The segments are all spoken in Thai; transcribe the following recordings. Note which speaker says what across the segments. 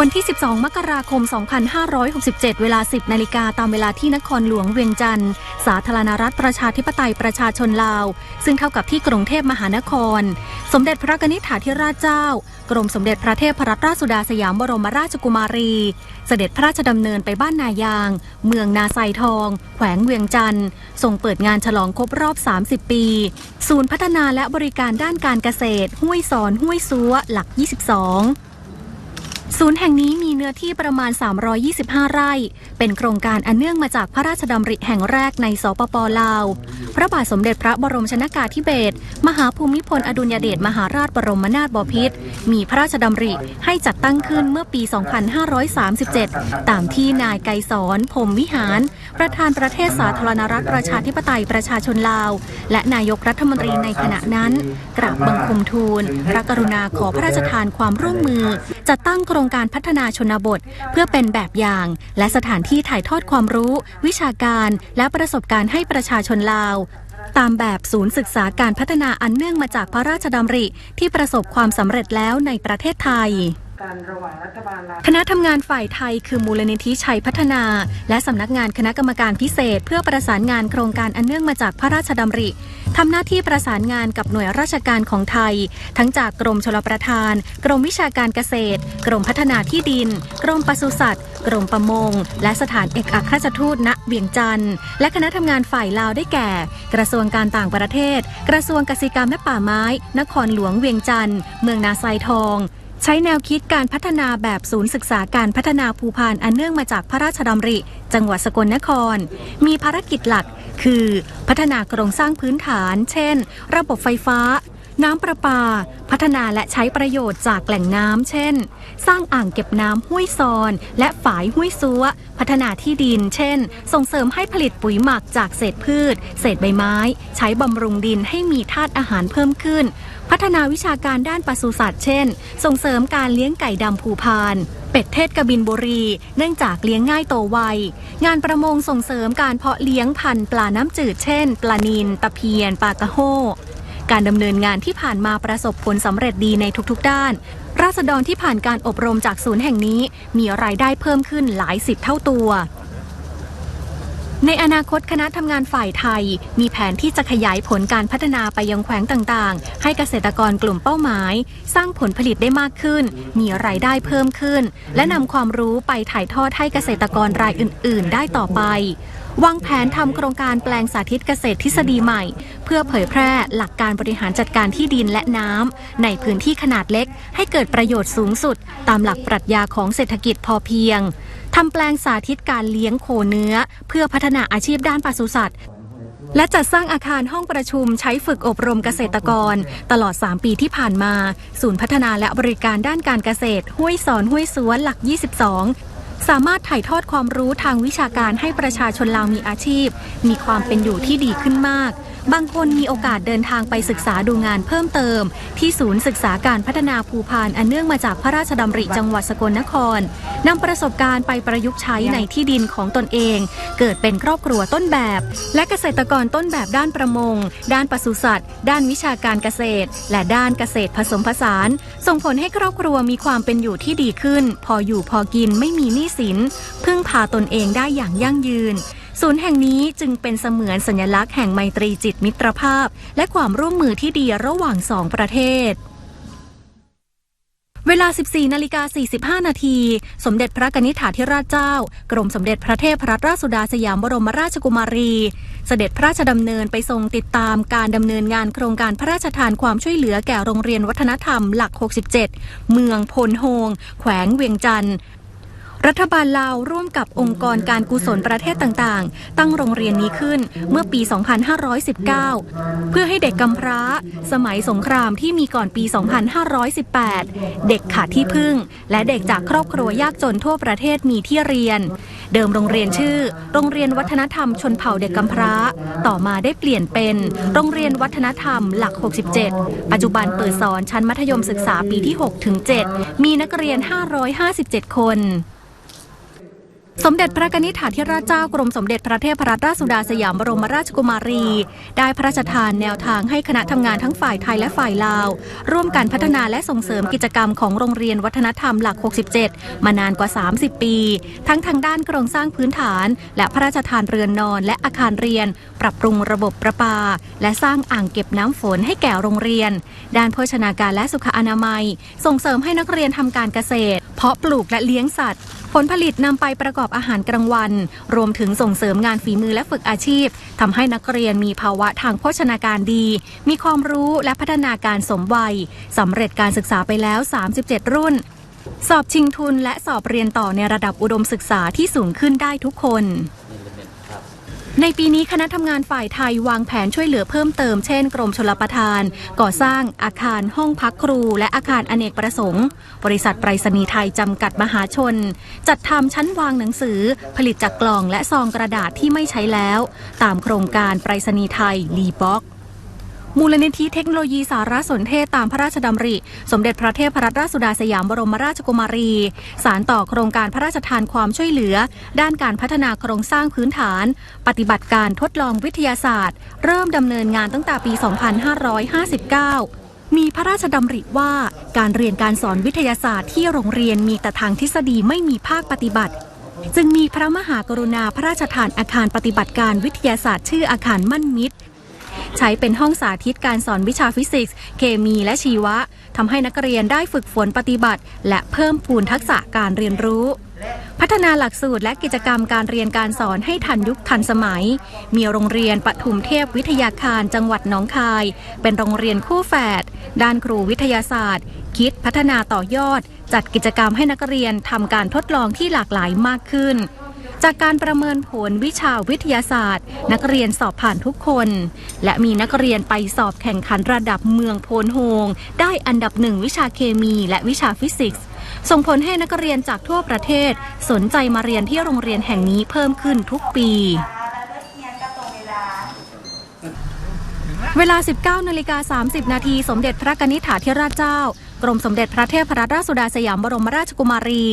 Speaker 1: วันที่ 12 มกราคม 2567 เวลา 10 นาฬิกาตามเวลาที่นครหลวงเวียงจันทร์ สาธารณรัฐประชาธิปไตยประชาชนลาว ซึ่งเท่ากับที่กรุงเทพมหานคร สมเด็จพระกนิษฐาธิราชเจ้า กรมสมเด็จพระเทพรัตนราชสุดาสยามบรมราชกุมารี เสด็จพระราชดำเนินไปบ้านนายาง เมืองนาไซทอง แขวงเวียงจันทร์ส่งเปิดงานฉลองครบรอบ 30 ปี ศูนย์พัฒนาและบริการด้านการเกษตร ห้วยสอนห้วยซัวหลัก 22 ศูนย์แห่งนี้มีเนื้อที่ประมาณ 325 ไร่ เป็นโครงการอันเนื่องมาจากพระราชดำริแห่งแรกในสปปลาว พระบาทสมเด็จพระบรมชนากาธิเบศร มหาภูมิพลอดุลยเดชมหาราชบรมนาถบพิตร มีพระราชดำริให้จัดตั้งขึ้นเมื่อปี 2537 ตามที่นายไกรสอนพรมวิหาร ประธานประเทศสาธารณรัฐประชาธิปไตยประชาชนลาว และนายกรัฐมนตรีในขณะนั้น กราบบังคมทูล พระกรุณาขอพระราชทานความร่วมมือ จัดตั้งโครงการพัฒนาชนบท เพื่อเป็นแบบอย่าง และสถานที่ถ่ายทอดความรู้ วิชาการและประสบการณ์ให้ประชาชนลาว ตามแบบศูนย์ศึกษาการพัฒนาอันเนื่องมาจากพระราชดำริ ที่ประสบความสำเร็จแล้วในประเทศไทยคณะทำงานฝ่ายไทยคือมูลนิธิชัยพัฒนา และสำนักงานคณะกรรมการพิเศษ เพื่อประสานงานโครงการอันเนื่องมาจากพระราชดำริ ทำหน้าที่ประสานงานกับหน่วยราชการของไทย ทั้งจากกรมชลประทาน กรมวิชาการเกษตร กรมพัฒนาที่ดิน กรมปศุสัตว์ กรมประมง และสถานเอกอัครราชทูตณเวียงจันทร์และคณะทำงานฝ่ายลาวได้แก่ กระทรวงการต่างประเทศ กระทรวงเกษตรกรรมและป่าไม้ นครหลวงเวียงจันทร์เมืองนาไซทอง ใช้แนวคิดการพัฒนาแบบศูนย์ศึกษาการพัฒนาภูพานอันเนื่องมาจากพระราชดำริ จังหวัดสกลนคร มีภารกิจหลัก คือ พัฒนาโครงสร้างพื้นฐาน เช่น ระบบไฟฟ้า น้ำประปา พัฒนาและใช้ประโยชน์จากแหล่งน้ำเช่น สร้างอ่างเก็บน้ำห้วยซอน และฝายห้วยซัว พัฒนาที่ดิน เช่น ส่งเสริมให้ผลิตปุ๋ยหมักจากเศษพืช เศษใบไม้ ใช้บำรุงดินให้มีธาตุอาหารเพิ่มขึ้น พัฒนาวิชาการด้านปศุสัตว์เช่น ส่งเสริมการเลี้ยงไก่ดำภูพานเป็ดเทศกบินบุรี เนื่องจากเลี้ยงง่ายโตไว งานประมงส่งเสริมการเพาะเลี้ยงพันธุ์ปลาน้ำจืดเช่น ปลานิลตะเพียน ปลากระโฮ การดำเนินงานที่ผ่านมาประสบผลสำเร็จดีในทุกๆ ด้าน ราษฎรที่ผ่านการอบรมจากศูนย์แห่งนี้ มีรายได้เพิ่มขึ้นหลายสิบเท่าตัว ในอนาคตคณะทำงานฝ่ายไทย มีแผนที่จะขยายผลการพัฒนาไปยังแขวงต่างๆ ให้เกษตรกรกลุ่มเป้าหมาย สร้างผลผลิตได้มากขึ้น มีรายได้เพิ่มขึ้น และนำความรู้ไปถ่ายทอดให้เกษตรกรรายอื่น ๆ ได้ต่อไป วางแผนทำโครงการแปลงสาธิตเกษตรทฤษฎีใหม่ เพื่อเผยแพร่หลักการบริหารจัดการที่ดินและน้ำในพื้นที่ขนาดเล็ก ให้เกิดประโยชน์สูงสุด ตามหลักปรัชญาของเศรษฐกิจพอเพียงทำแปลงสาธิตการเลี้ยงโคเนื้อ เพื่อพัฒนาอาชีพด้านปศุสัตว์และจัดสร้างอาคารห้องประชุมใช้ฝึกอบรมเกษตรกร ตลอด 3 ปีที่ผ่านมา ศูนย์พัฒนาและบริการด้านการเกษตร ห้วยสอนห้วยสวนหลัก 22 สามารถถ่ายทอดความรู้ทางวิชาการให้ประชาชนลาวมีอาชีพ มีความเป็นอยู่ที่ดีขึ้นมาก บางคนมีโอกาสเดินทางไปศึกษาดูงานเพิ่มเติม ที่ศูนย์ศึกษาการพัฒนาภูพานอันเนื่องมาจากพระราชดำริจังหวัดสกลนครนำประสบการณ์ไปประยุกต์ใช้ในที่ดินของตนเอง เกิดเป็นครอบครัวต้นแบบ และเกษตรกรต้นแบบด้านประมง ด้านปศุสัตว์ ด้านวิชาการเกษตร และด้านเกษตรผสมผสาน ส่งผลให้ครอบครัวมีความเป็นอยู่ที่ดีขึ้น พออยู่พอกินไม่มีหนี้สิน พึ่งพาตนเองได้อย่างยั่งยืน ศูนย์แห่งนี้จึงเป็นเสมือนสัญลักษณ์แห่งไมตรีจิตมิตรภาพ และความร่วมมือที่ดีระหว่างสองประเทศเวลา 14 นาฬิกา 45 นาที สมเด็จพระกนิษฐาธิราชเจ้า กรมสมเด็จพระเทพรัตนราชสุดาสยามบรมราชกุมารี เสด็จพระราชดำเนินไปทรงติดตามการดำเนินงานโครงการพระราชทานความช่วยเหลือแก่โรงเรียนวัฒนธรรมหลัก 67 เมืองพลโฮง แขวงเวียงจันทร์ รัฐบาลลาวร่วมกับองค์กรการกุศลประเทศต่างๆ ตั้งโรงเรียนนี้ขึ้นเมื่อปี 2519 เพื่อให้เด็กกำพร้า สมัยสงครามที่มีก่อนปี 2518 เด็กขาดที่พึ่ง และเด็กจากครอบครัวยากจนทั่วประเทศมีที่เรียน เดิมโรงเรียนชื่อ โรงเรียนวัฒนธรรมชนเผ่าเด็กกำพร้า ต่อมาได้เปลี่ยนเป็นโรงเรียนวัฒนธรรมหลัก 67 ปัจจุบันเปิดสอนชั้นมัธยมศึกษาปีที่ 6 ถึง 7 มีนักเรียน 557 คน สมเด็จพระกนิษฐาธิราชเจ้ากรมสมเด็จพระเทพรัตนราชสุดาสยามบรมราชกุมารี ได้พระราชทานแนวทางให้คณะทำงานทั้งฝ่ายไทยและฝ่ายลาว ร่วมกันพัฒนาและส่งเสริมกิจกรรมของโรงเรียนวัฒนธรรมหลัก 67 มานานกว่า 30 ปี ทั้งทางด้านโครงสร้างพื้นฐาน และพระราชทานเรือนนอนและอาคารเรียน ปรับปรุงระบบประปา และสร้างอ่างเก็บน้ำฝนให้แก่โรงเรียน ด้านโภชนาการและสุขอนามัย ส่งเสริมให้นักเรียนทำการเกษตร เพาะปลูกและเลี้ยงสัตว์ ผลผลิตนำไปประกอบอาหารกลางวัน รวมถึงส่งเสริมงานฝีมือและฝึกอาชีพทำให้นักเรียนมีภาวะทางโภชนาการดี มีความรู้และพัฒนาการสมวัยสำเร็จการศึกษาไปแล้ว 37 รุ่น สอบชิงทุนและสอบเรียนต่อในระดับอุดมศึกษาที่สูงขึ้นได้ทุกคน ในปีนี้คณะทำงานฝ่ายไทยวางแผนช่วยเหลือเพิ่มเติมเช่นกรมชลประทาน ก่อสร้างอาคารห้องพักครู และอาคารอเนกประสงค์ บริษัทไปรษณีย์ไทยจำกัดมหาชน จัดทำชั้นวางหนังสือ ผลิตจากกล่องและซองกระดาษที่ไม่ใช้แล้ว ตามโครงการไปรษณีย์ไทยรีบ็อก มูลนิธิเทคโนโลยีสารสนเทศตามพระราชดำริ สมเด็จพระเทพรัตนราชสุดาสยามบรมราชกุมารี สารต่อโครงการพระราชทานความช่วยเหลือ ด้านการพัฒนาโครงสร้างพื้นฐาน ปฏิบัติการทดลองวิทยาศาสตร์ เริ่มดำเนินงานตั้งแต่ปี 2559มีพระราชดำริว่าการเรียนการสอนวิทยาศาสตร์ที่โรงเรียนมีแต่ทางทฤษฎีไม่มีภาคปฏิบัติ จึงมีพระมหากรุณาพระราชทานอาคารปฏิบัติการวิทยาศาสตร์ชื่ออาคารมั่นมิตร ใช้เป็นห้องสาธิตการสอนวิชาฟิสิกส์ เคมีและชีวะทำให้นักเรียนได้ฝึกฝนปฏิบัติ และเพิ่มพูนทักษะการเรียนรู้ พัฒนาหลักสูตรและกิจกรรมการเรียนการสอนให้ทันยุคทันสมัย มีโรงเรียนปทุมเทพวิทยาคารจังหวัดหนองคาย เป็นโรงเรียนคู่แฝดด้านครูวิทยาศาสตร์ คิดพัฒนาต่อยอด จัดกิจกรรมให้นักเรียนทำการทดลองที่หลากหลายมากขึ้น จากการประเมินผลวิชาวิทยาศาสตร์ นักเรียนสอบผ่านทุกคน และมีนักเรียนไปสอบแข่งขันระดับเมืองโพนโฮง ได้อันดับหนึ่งวิชาเคมีและวิชาฟิสิกส์ ส่งผลให้นักเรียนจากทั่วประเทศ สนใจมาเรียนที่โรงเรียนแห่งนี้เพิ่มขึ้นทุกปีเวลา 19นาฬิกา30 นาที สมเด็จพระกนิษฐาธิราชเจ้า กรมสมเด็จพระเทพรัตนราชสุดาสยามบรมราชกุมารี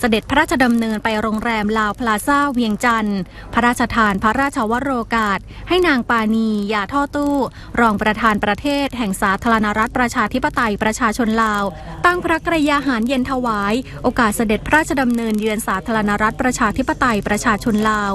Speaker 1: เสด็จพระราชดำเนินไปโรงแรมลาวพลาซ่าเวียงจันทร์ พระราชทานพระราชวโรกาส ให้นางปานียาท่อตู้ รองประธานประเทศ แห่งสาธารณรัฐประชาธิปไตยประชาชนลาว ตั้งพระกรยาหารเย็นถวาย โอกาสเสด็จพระราชดำเนินเยือนสาธารณรัฐประชาธิปไตยประชาชนลาว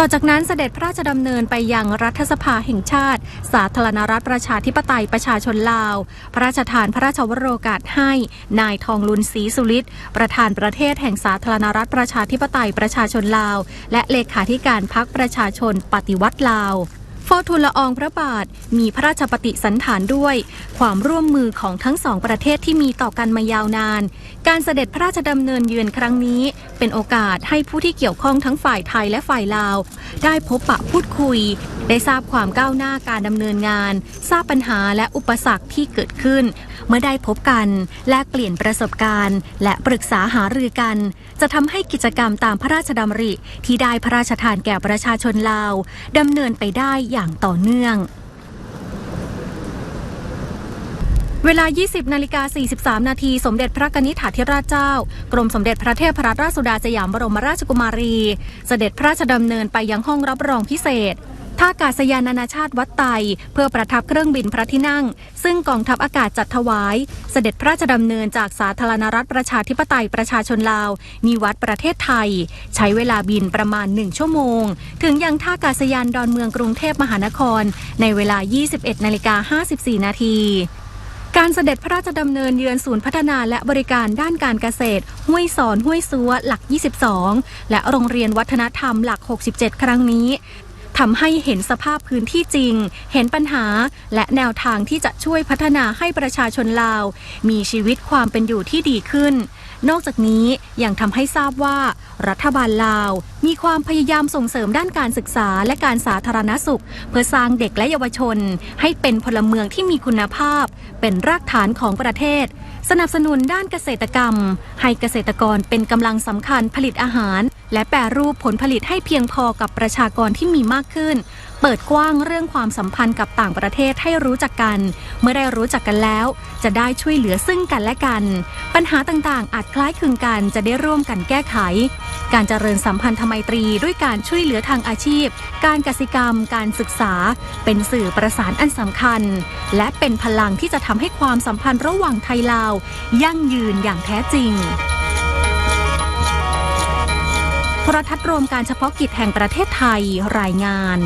Speaker 1: ต่อจากนั้นเสด็จพระราชดำเนินไปยังรัฐสภาแห่งชาติ สาธารณรัฐประชาธิปไตยประชาชนลาว พระราชทานพระราชวโรกาสให้ นายทองลุนศรีสุริตประธานประเทศแห่งสาธารณรัฐประชาธิปไตยประชาชนลาว และเลขาธิการพักประชาชนปฏิวัติลาว เฝ้าทูลละอองพระบาทมีพระราชปฏิสันฐานด้วย ความร่วมมือของทั้งสองประเทศที่มีต่อกันมายาวนาน การเสด็จพระราชดำเนินเยือนครั้งนี้ เป็นโอกาสให้ผู้ที่เกี่ยวข้องทั้งฝ่ายไทยและฝ่ายลาว ได้พบปะพูดคุย ได้ทราบความก้าวหน้าการดำเนินงาน ทราบปัญหาและอุปสรรคที่เกิดขึ้น เมื่อได้พบกันแลกเปลี่ยนประสบการณ์ และปรึกษาหารือกัน จะทำให้กิจกรรมตามพระราชดำริ ที่ได้พระราชทานแก่ประชาชนลาวดำเนินไปได้อย่างต่อเนื่อง เวลา 20 นาฬิกา 43 นาที สมเด็จพระกนิษฐาธิราชเจ้า กรมสมเด็จพระเทพรัตนราชสุดาสยามบรมราชกุมารี เสด็จพระราชดำเนินไปยังห้องรับรองพิเศษ ท่าอากาศยานนานาชาติวัดไต เพื่อประทับเครื่องบินพระที่นั่ง ซึ่งกองทัพอากาศจัดถวาย เสด็จพระราชดำเนินจากสาธารณรัฐประชาธิปไตยประชาชนลาวนิวัดประเทศไทย ใช้เวลาบินประมาณ 1 ชั่วโมง ถึงยังท่าอากาศยานดอนเมืองกรุงเทพมหานคร ในเวลา 21นาฬิกา54 นาทีการเสด็จพระราชดำเนินเยือนศูนย์พัฒนาและบริการด้านการเกษตร ห้วยสอนห้วยซัวหลัก 22 และโรงเรียนวัฒนธรรมหลัก 67 ครั้งนี้ ทำให้เห็นสภาพพื้นที่จริง เห็นปัญหา และแนวทางที่จะช่วยพัฒนาให้ประชาชนลาว มีชีวิตความเป็นอยู่ที่ดีขึ้น นอกจากนี้ยังทำให้ทราบว่า รัฐบาลลาว มีความพยายามส่งเสริมด้านการศึกษาและการสาธารณสุข เพื่อสร้างเด็กและเยาวชน ให้เป็นพลเมืองที่มีคุณภาพ เป็นรากฐานของประเทศ สนับสนุนด้านเกษตรกรรม ให้เกษตรกรเป็นกำลังสำคัญผลิตอาหาร และแปรรูปผลผลิตให้เพียงพอกับประชากรที่มีมากขึ้น เปิดกว้างเรื่องความสัมพันธ์กับต่างประเทศให้รู้จักกัน เมื่อได้รู้จักกันแล้ว จะได้ช่วยเหลือซึ่งกันและกัน ปัญหาต่างๆ อาจคล้ายคลึงกันจะได้ร่วมกันแก้ไข การเจริญสัมพันธไมตรีด้วยการช่วยเหลือทางอาชีพ การกสิกรรม การศึกษา เป็นสื่อประสานอันสำคัญ และเป็นพลังที่จะทำให้ความสัมพันธ์ระหว่างไทยลาว ยั่งยืนอย่างแท้จริง รทัศน์รวมการเฉพาะกิจแห่งประเทศไทยรายงาน